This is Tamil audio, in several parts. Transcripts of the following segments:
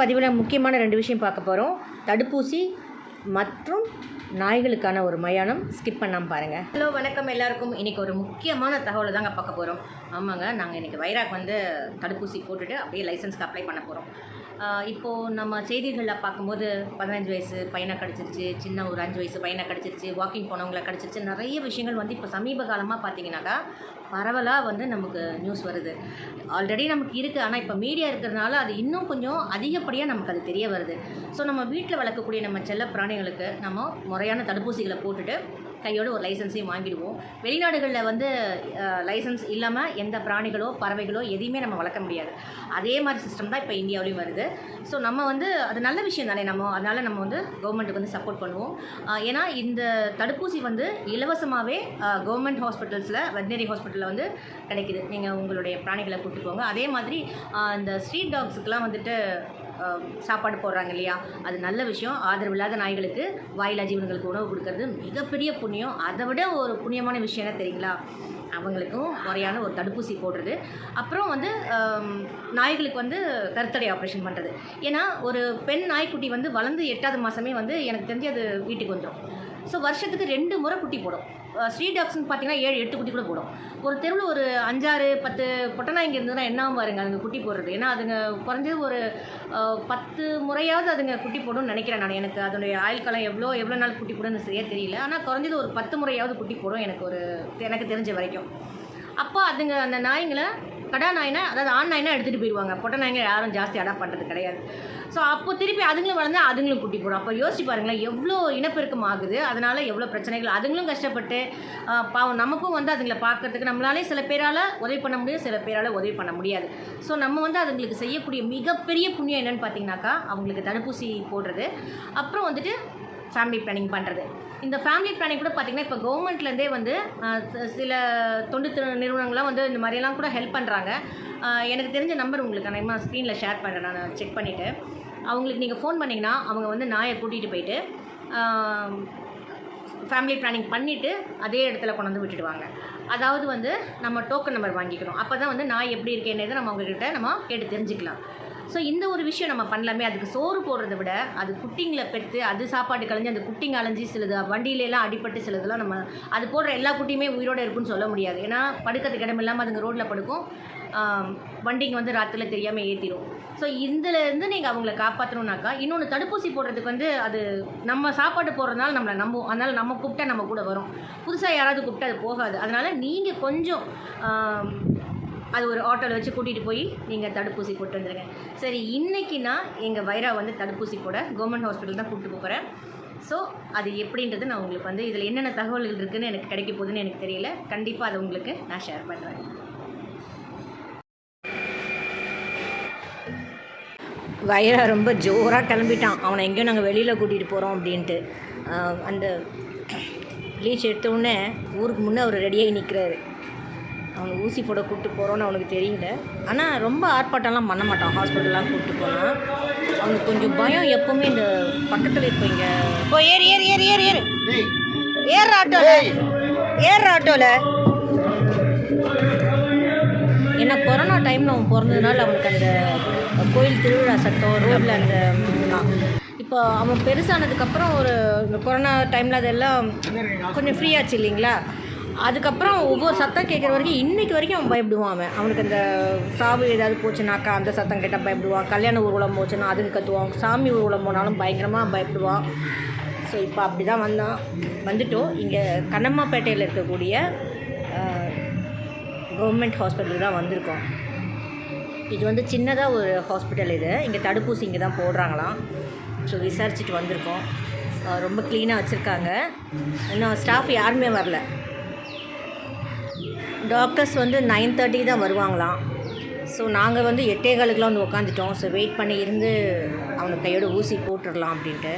பதிவில் முக்கியமான ரெண்டு விஷயம் பார்க்க போகிறோம் தடுப்பூசி மற்றும் நாய்களுக்கான ஒரு மயானம். ஸ்கிப் பண்ணாமல் பாருங்கள் ஹலோ வணக்கம் எல்லாருக்கும். இன்றைக்கி ஒரு முக்கியமான தகவலை தாங்க பார்க்க போகிறோம் ஆமாங்க நாங்கள் இன்றைக்கி வைராக் வந்து தடுப்பூசி போட்டுட்டு அப்படியே லைசன்ஸ்க்கு அப்ளை பண்ண போகிறோம் இப்போது நம்ம செய்திகளில் பார்க்கும்போது பதினஞ்சு வயசு பையனை கிடச்சிருச்சு சின்ன ஒரு அஞ்சு வயசு பையனை கிடச்சிருச்சு வாக்கிங் போனவங்களை கிடச்சிருச்சு நிறைய விஷயங்கள் வந்து இப்போ சமீப காலமாக பார்த்தீங்கன்னாக்கா பரவலாக வந்து நமக்கு நியூஸ் வருது. ஆல்ரெடி நமக்கு இருக்குது ஆனால் இப்போ மீடியா இருக்கிறதுனால அது இன்னும் கொஞ்சம் அதிகப்படியாக நமக்கு அது தெரிய வருது. ஸோ நம்ம வீட்டில் வளர்க்கக்கூடிய நம்ம செல்ல பிராணிகளுக்கு நம்ம முறையான தடுப்பூசிகளை போட்டுட்டு கையோட ஒரு லைசன்ஸையும் வாங்கிடுவோம். வெளிநாடுகளில் வந்து லைசன்ஸ் இல்லாமல் எந்த பிராணிகளோ பறவைகளோ எதையுமே நம்ம வளர்க்க முடியாது. அதே மாதிரி சிஸ்டம் தான் இப்போ இந்தியாவிலையும் வருது. ஸோ நம்ம வந்து அது நல்ல விஷயம் தானே நம்ம அதனால் நம்ம வந்து கவர்மெண்ட்டுக்கு வந்து சப்போர்ட் பண்ணுவோம். ஏன்னா இந்த தடுப்பூசி வந்து இலவசமாகவே கவர்மெண்ட் ஹாஸ்பிட்டல்ஸில் வெட்டினரி ஹாஸ்பிட்டலில் வந்து கிடைக்குது. நீங்கள் உங்களுடைய பிராணிகளை கூப்பிட்டு போங்க அதே மாதிரி இந்த ஸ்ட்ரீட் டாக்ஸுக்கெலாம் வந்துட்டு சாப்பாடு போடுறாங்க இல்லையா? அது நல்ல விஷயம். ஆதரவு இல்லாத நாய்களுக்கு வாயிலா ஜீவன்களுக்கு உணவு கொடுக்கறது மிகப்பெரிய புண்ணியம். அதை விட ஒரு புண்ணியமான விஷயம் என்ன தெரியுங்களா? அவங்களுக்கும் முறையான ஒரு தடுப்பூசி போடுறது. அப்புறம் வந்து நாய்களுக்கு வந்து கருத்தடை ஆப்ரேஷன் பண்ணுறது ஏன்னா ஒரு பெண் நாய்க்குட்டி வந்து வளர்ந்து எட்டாவது மாதமே வந்து எனக்கு தெரிஞ்சு அது வீட்டுக்கு வந்துடும் ஸோ வருஷத்துக்கு ரெண்டு முறை குட்டி போடும். ஸ்ட்ரீட் டாக்ஸ்னு பார்த்தீங்கன்னா ஏழு எட்டு குட்டி கூட போடும். ஒரு தெருவில் ஒரு அஞ்சாறு பத்து பொட்டநாய்ங்க இருந்ததுன்னா என்ன பாருங்க அதுங்க குட்டி போடுறது. ஏன்னா அதுங்க குறைஞ்சது ஒரு பத்து முறையாவது அதுங்க குட்டி போடும்னு நினைக்கிறேன் நான். எனக்கு அதனுடைய ஆயுள் காலம் எவ்வளோ எவ்வளோ நாள் குட்டி போடும்னு சரியாக தெரியல. ஆனால் குறைஞ்சது ஒரு பத்து முறையாவது குட்டி போடும் எனக்கு ஒரு எனக்கு தெரிஞ்ச வரைக்கும். அப்போ அதுங்க அந்த நாய்ங்களை கடா நாயினா அதாவது ஆண் நாயினா எடுத்துகிட்டு போயிடுவாங்க பொட்டை நாய்ங்க யாரும் ஜாஸ்தி அடாப்ட் பண்ணுறது கிடையாது. ஸோ அப்போ திருப்பி அதுங்களும் வளர்ந்து அதுங்களும் குட்டி போடும். அப்போ யோசிச்சு பாருங்களேன் எவ்வளோ இனப்பெருக்கம் ஆகுது அதனால் எவ்வளோ பிரச்சனைகள் அதுங்களும் கஷ்டப்பட்டு பாவம் நமக்கும் வந்து அதுங்களை பார்க்கறதுக்கு நம்மளாலே சில பேரால் உதவி பண்ண முடியும் சில பேரால் உதவி பண்ண முடியாது. ஸோ நம்ம வந்து அதுங்களுக்கு செய்யக்கூடிய மிகப்பெரிய புண்ணியம் என்னென்னு பார்த்தீங்கன்னாக்கா அவங்களுக்கு தடுப்பூசி போடுறது. அப்புறம் வந்துட்டு ஃபேமிலி பிளானிங் பண்ணுறது இந்த ஃபேமிலி பிளானிங் கூட பார்த்திங்கன்னா இப்போ கவர்மெண்ட்லேருந்தே வந்து சில தொண்டு நிறுவனங்கள்லாம் வந்து இந்த மாதிரியெல்லாம் கூட ஹெல்ப் பண்ணுறாங்க எனக்கு தெரிஞ்ச நம்பர் உங்களுக்கு நான் ஸ்க்ரீனில் ஷேர் பண்ணுறேன் நான் செக் பண்ணிவிட்டு அவங்களுக்கு நீங்கள் ஃபோன் பண்ணிங்கன்னா அவங்க வந்து நாயை கூட்டிகிட்டு போயிட்டு ஃபேமிலி பிளானிங் பண்ணிவிட்டு அதே இடத்துல கொண்டு வந்து விட்டுடுவாங்க. அதாவது வந்து நம்ம டோக்கன் நம்பர் வாங்கிக்கணும். அப்போ தான் வந்து நாய் எப்படி இருக்கேன்றதை நம்ம அவங்கக்கிட்ட நம்ம கேட்டு தெரிஞ்சுக்கலாம். ஸோ இந்த ஒரு விஷயம் நம்ம பண்ணலாமே. அதுக்கு சோறு போடுறத விட அது குட்டிங்களை பெற்று அது சாப்பாடு கலைஞ்சி அந்த குட்டிங்க அலைஞ்சு சிலது வண்டியிலலாம் அடிபட்டு சிலதெல்லாம் நம்ம அது போடுற எல்லா குட்டியுமே உயிரோடு இருக்குன்னு சொல்ல முடியாது. ஏன்னா படுக்கிறதுக்கு இடம் இல்லாமல் அதுங்க ரோட்டில் படுக்கும். வண்டிங்க வந்து ராத்திரில தெரியாமல் ஏற்றிடும் ஸோ இதுலேருந்து நீங்கள் அவங்கள காப்பாற்றணுன்னாக்கா இன்னொன்று தடுப்பூசி போடுறதுக்கு வந்து அது நம்ம சாப்பாடு போடுறதுனால நம்மளை நம்பும் அதனால் நம்ம கூப்பிட்டா நம்ம கூட வரும். புதுசாக யாராவது கூப்பிட்டா அது போகாது. அதனால் நீங்கள் கொஞ்சம் அது ஒரு ஆட்டோவில் வச்சு கூட்டிகிட்டு போய் நீங்கள் தடுப்பூசி போட்டு வந்துடுங்க சரி இன்றைக்கி நான் எங்கள் வைரா வந்து தடுப்பூசி போட கவர்மெண்ட் ஹாஸ்பிட்டல் தான் கூப்பிட்டு போகிறேன் ஸோ அது எப்படின்றது நான் உங்களுக்கு வந்து இதில் என்னென்ன தகவல்கள் இருக்குதுன்னு எனக்கு கிடைக்க போகுதுன்னு எனக்கு தெரியல. கண்டிப்பாக அதை உங்களுக்கு நான் ஷேர் பண்ணுறேன் வைரா ரொம்ப ஜோராக கிளம்பிட்டான். அவனை எங்கேயும் நாங்கள் வெளியில் கூட்டிகிட்டு போகிறோம் அப்படின்ட்டு. அந்த லீச் எடுத்த உடனே ஊருக்கு முன்னே அவர் ரெடியாகி நிற்கிறாரு அவனை ஊசி போட கூப்பிட்டு போகிறோன்னு அவனுக்கு தெரியல. ஆனால் ரொம்ப ஆர்ப்பாட்டம்லாம் பண்ண மாட்டான். ஹாஸ்பிட்டல்லாம் கூப்பிட்டு போனால் அவனுக்கு கொஞ்சம் பயம் எப்போவுமே இந்த பக்கத்தில் இப்போ இங்கே. ஓ ஏறு ஏறு ஏறு ஏறு ஏறு. ஏறு ஆட்டோவில் ஏறு ஆட்டோவில் ஏன்னா கொரோனா டைமில் அவன் பிறந்ததுனால அவனுக்கு அந்த கோயில் திருவிழா சத்தம் ரோட்டில் அந்த இப்போ அவன் பெருசானதுக்கப்புறம் ஒரு இந்த கொரோனா டைமில் அதெல்லாம் கொஞ்சம் ஃப்ரீயாச்சு இல்லைங்களா? அதுக்கப்புறம் ஒவ்வொரு சத்தம் கேட்குற வரைக்கும் இன்றைக்கு வரைக்கும் அவன் பயப்படுவான் அவன். அவனுக்கு அந்த சாவு ஏதாவது போச்சுனாக்கா அந்த சத்தம் கேட்டால் பயப்படுவான். கல்யாண ஊர்வலம் போச்சுன்னா அதுக்கு கத்துவான். சாமி ஊர்வலம் போனாலும் பயங்கரமாக பயப்படுவான். ஸோ இப்போ அப்படி தான் வந்தான். வந்துட்டோம். இங்கே கண்ணம்மாப்பேட்டையில் இருக்கக்கூடிய கவர்மெண்ட் ஹாஸ்பிட்டல் தான் வந்திருக்கோம். இது வந்து சின்னதாக ஒரு ஹாஸ்பிட்டல் இது. இங்கே தடுப்பூசி இங்கே தான் போடுறாங்களாம். ஸோ விசாரிச்சுட்டு வந்திருக்கோம். ரொம்ப க்ளீனாக வச்சுருக்காங்க. இன்னும் ஸ்டாஃப் யாருமே வரல. டாக்டர்ஸ் வந்து நைன் தேர்ட்டிக்கு தான் வருவாங்களாம். ஸோ நாங்கள் வந்து எட்டே காலுக்கெலாம் வந்து உட்காந்துட்டோம் ஸோ வெயிட் பண்ணி இருந்து அவனுக்கு கையோட ஊசி போட்டுடலாம் அப்படின்ட்டு.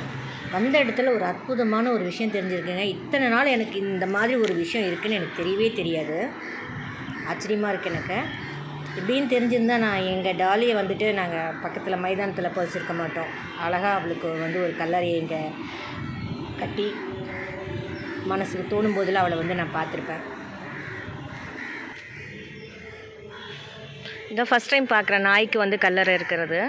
வந்த இடத்துல ஒரு அற்புதமான ஒரு விஷயம் தெரிஞ்சிருக்குங்க. இத்தனை நாள் எனக்கு இந்த மாதிரி ஒரு விஷயம் இருக்குதுன்னு எனக்கு தெரியவே தெரியாது. ஆச்சரியமாக இருக்குது எனக்கு. இப்படின்னு தெரிஞ்சிருந்தா நான் எங்கள் டாலியை வந்துட்டு நாங்கள் பக்கத்தில் மைதானத்தில் பதிச்சிருக்க மாட்டோம். அழகாக அவளுக்கு வந்து ஒரு கல்லறையை இங்கே கட்டி மனசுக்கு தோணும் போதில் அவளை வந்து நான் பார்த்துருப்பேன். இதான் ஃபஸ்ட் டைம் பார்க்குறேன் நாய்க்கு வந்து கல்லறை இருக்கிறது.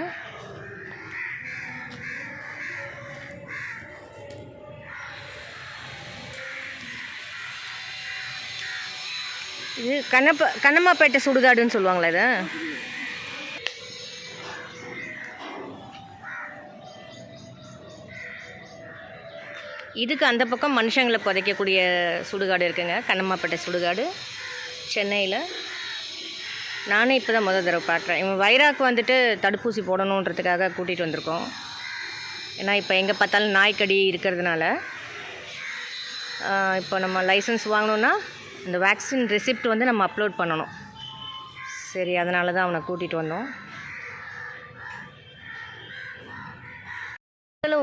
இது கண்ணப்ப கண்ணம்மாப்பேட்டை சுடுகாடுன்னு சொல்லுவாங்களா இது இதுக்கு அந்த பக்கம் மனுஷங்களை புதைக்கக்கூடிய சுடுகாடு இருக்குங்க கண்ணம்மாப்பேட்டை சுடுகாடு சென்னையில். நானே இப்போ தான் முதல் தடவை பார்க்குறேன் இவன் வைராக்கு வந்துட்டு தடுப்பூசி போடணுன்றதுக்காக கூட்டிகிட்டு வந்திருக்கோம். ஏன்னா இப்போ எங்கே பார்த்தாலும் நாய்க்கடி இருக்கிறதுனால. இப்போ நம்ம லைசன்ஸ் வாங்கணுன்னா இந்த வேக்சின் ரெசிப்ட் வந்து நம்ம அப்லோட் பண்ணணும். சரி அதனால தான் அவனை கூட்டிகிட்டு வந்தோம்.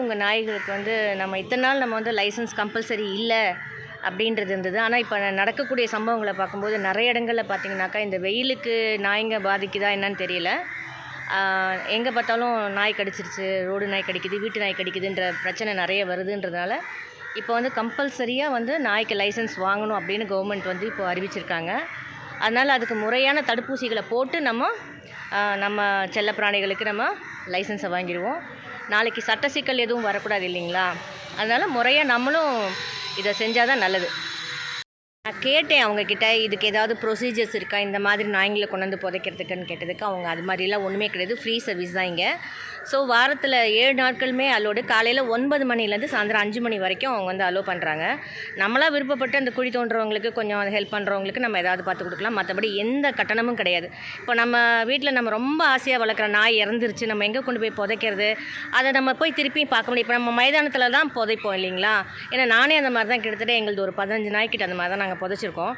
உங்கள் நாய்களுக்கு வந்து நம்ம இத்தனை நாள் நம்ம வந்து லைசன்ஸ் கம்பல்சரி இல்லை அப்படின்றது இருந்தது. ஆனால் இப்போ நடக்கக்கூடிய சம்பவங்களை பார்க்கும்போது நிறைய இடங்களில் பார்த்தீங்கன்னாக்கா இந்த வெயிலுக்கு நாய்ங்க பாதிக்குதா என்னன்னு தெரியல. எங்கே பார்த்தாலும் நாய் கடிச்சிருச்சு ரோடு நாய் கடிக்குது வீட்டு நாய் கடிக்குதுன்ற பிரச்சனை நிறைய வருதுன்றதுனால இப்போ வந்து கம்பல்சரியாக வந்து நாய்க்கு லைசன்ஸ் வாங்கணும் அப்படின்னு கவர்மெண்ட் வந்து இப்போ அறிவிச்சிருக்காங்க. அதனால் அதுக்கு முறையான தடுப்பூசிகளை போட்டு நம்ம நம்ம செல்ல பிராணிகளுக்கு நம்ம லைசன்ஸை வாங்கிடுவோம். நாளைக்கு சட்ட சிக்கல் எதுவும் வரக்கூடாது இல்லைங்களா? அதனால் முறையாக நம்மளும் இதை செஞ்சால் தான் நல்லது. நான் கேட்டேன் அவங்கக்கிட்ட இதுக்கு ஏதாவது ப்ரொசீஜர்ஸ் இருக்கா? இந்த மாதிரி நாய்ங்களை கொண்டு வந்து புதைக்கிறதுக்குன்னு கேட்டதுக்கு அவங்க அது மாதிரிலாம் ஒன்றுமே கிடையாது. ஃப்ரீ சர்வீஸ் தான் இங்கே. ஸோ வாரத்தில் ஏழு நாட்களுமே அலோடு காலையில் ஒன்பது மணிலேருந்து சாயந்தரம் அஞ்சு மணி வரைக்கும் அவங்க வந்து அலோவ் பண்ணுறாங்க நம்மளா விருப்பப்பட்டு அந்த குழி தோன்றவங்களுக்கு கொஞ்சம் ஹெல்ப் பண்ணுறவங்களுக்கு நம்ம ஏதாவது பார்த்து கொடுக்கலாம். மற்றபடி எந்த கட்டணமும் கிடையாது. இப்போ நம்ம வீட்டில் நம்ம ரொம்ப ஆசையாக வளர்க்குற நாய் இறந்துருச்சு. நம்ம எங்கே கொண்டு போய் புதைக்கிறது? அதை நம்ம போய் திருப்பி பார்க்க முடியும். இப்போ நம்ம மைதானத்தில் தான் புதைப்போம் இல்லைங்களா? ஏன்னா நானே அந்த மாதிரி தான் கிட்டத்தட்ட எங்களுது ஒரு பதினஞ்சு நாய்க்கிட்ட அந்த மாதிரி தான் நாங்கள் புதைச்சிருக்கோம்.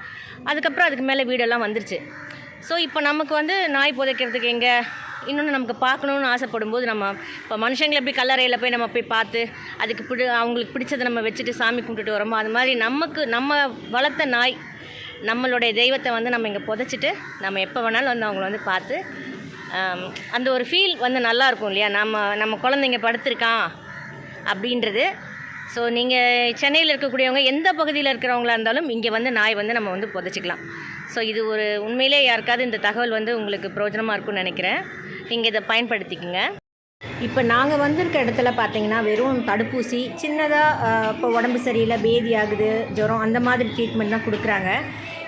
அதுக்கப்புறம் அதுக்கு மேலே வீடெல்லாம் வந்துருச்சு. ஸோ இப்போ நமக்கு வந்து நாய் புதைக்கிறதுக்கு எங்கே? இன்னொன்று நமக்கு பார்க்கணுன்னு ஆசைப்படும் போது நம்ம இப்போ மனுஷங்களை எப்படி கல்லறையில் போய் நம்ம போய் பார்த்து அதுக்கு பிடி அவங்களுக்கு பிடிச்சதை நம்ம வச்சுட்டு சாமி கும்பிட்டுட்டு வரோமோ அது மாதிரி நமக்கு நம்ம வளர்த்த நாய் நம்மளுடைய தெய்வத்தை வந்து நம்ம இங்கே புதைச்சிட்டு நம்ம எப்போ வேணாலும் வந்து அவங்கள வந்து பார்த்து அந்த ஒரு ஃபீல் வந்து நல்லாயிருக்கும் இல்லையா? நம்ம நம்ம குழந்தைங்க படுத்திருக்கான் அப்படின்றது. ஸோ நீங்கள் சென்னையில் இருக்கக்கூடியவங்க எந்த பகுதியில் இருக்கிறவங்களா இருந்தாலும் இங்கே வந்து நாய் வந்து நம்ம வந்து புதைச்சிக்கலாம். ஸோ இது ஒரு உண்மையிலே யாருக்காவது இந்த தகவல் வந்து உங்களுக்கு பிரயோஜனமாக இருக்கும்னு நினைக்கிறேன். நீங்கள் இதை பயன்படுத்திக்கங்க. இப்போ நாங்கள் வந்திருக்க இடத்துல பார்த்தீங்கன்னா வெறும் தடுப்பூசி சின்னதாக இப்போ உடம்பு சரியில்லை பேதி ஆகுது ஜுரம் அந்த மாதிரி ட்ரீட்மெண்ட் தான் கொடுக்குறாங்க.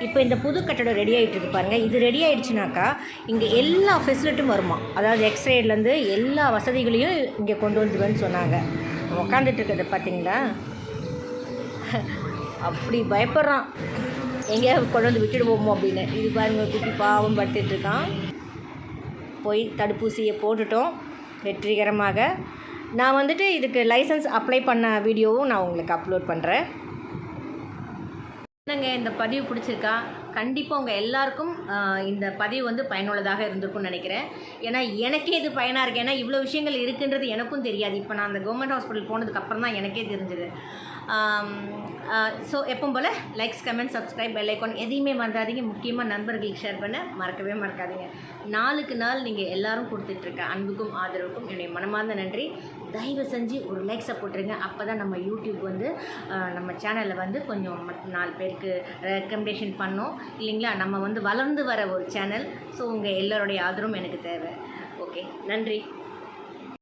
இப்போ இந்த புது கட்டடம் ரெடி ஆகிட்டு இருக்கு பாருங்கள் இது ரெடி ஆகிடுச்சுனாக்கா இங்கே எல்லா ஃபெசிலிட்டியும் வருமா? அதாவது எக்ஸ்ரேலேருந்து எல்லா வசதிகளையும் இங்கே கொண்டு வந்துடுவேன்னு சொன்னாங்க. உக்காந்துட்டு இருக்கிறது பார்த்தீங்களா அப்படி பயப்படுறான். எங்கேயாவது கொண்டு வந்து விட்டுடுவோமோ அப்படின்னு. இது பாருங்கள் குட்டி பாவம் படுத்துட்டு இருக்கான். போய் தடுப்பூசியை போட்டுட்டோம். வெற்றிகரமாக. நான் வந்துட்டு இதுக்கு லைசன்ஸ் அப்ளை பண்ண வீடியோவும் நான் உங்களுக்கு அப்லோட் பண்ணுறேன் என்னங்க இந்த பதிவு பிடிச்சிருக்கா? கண்டிப்பாக உங்கள் எல்லாருக்கும் இந்த பதிவு வந்து பயனுள்ளதாக இருந்திருக்கும்னு நினைக்கிறேன். ஏன்னா எனக்கே இது பயனாக இருக்குது ஏன்னா இவ்வளோ விஷயங்கள் இருக்குன்றது எனக்கும் தெரியாது. இப்போ நான் அந்த கவர்மெண்ட் ஹாஸ்பிட்டல் போனதுக்கப்புறம் தான் எனக்கே தெரிஞ்சது. ஸோ எப்பவும் போல் likes comment subscribe bell icon எதையுமே மறந்தாதீங்க. முக்கியமாக நண்பர்களுக்கு ஷேர் பண்ண மறக்கவே மறக்காதீங்க. நாளுக்கு நாள் நீங்கள் எல்லோரும் கொடுத்துட்ருக்க அன்புக்கும் ஆதரவுக்கும் என்னுடைய மனமார்ந்த நன்றி. தயவு செஞ்சு ஒரு லைக்ஸை போட்டுருங்க அப்போ தான் நம்ம யூடியூப் வந்து நம்ம சேனலில் வந்து கொஞ்சம் நாலு பேருக்கு ரெக்கமெண்டேஷன் பண்ணோம். இல்லைங்களா? நம்ம வந்து வளர்ந்து வர ஒரு சேனல் ஸோ உங்கள் எல்லோருடைய ஆதரவும் எனக்கு தேவை. ஓகே நன்றி.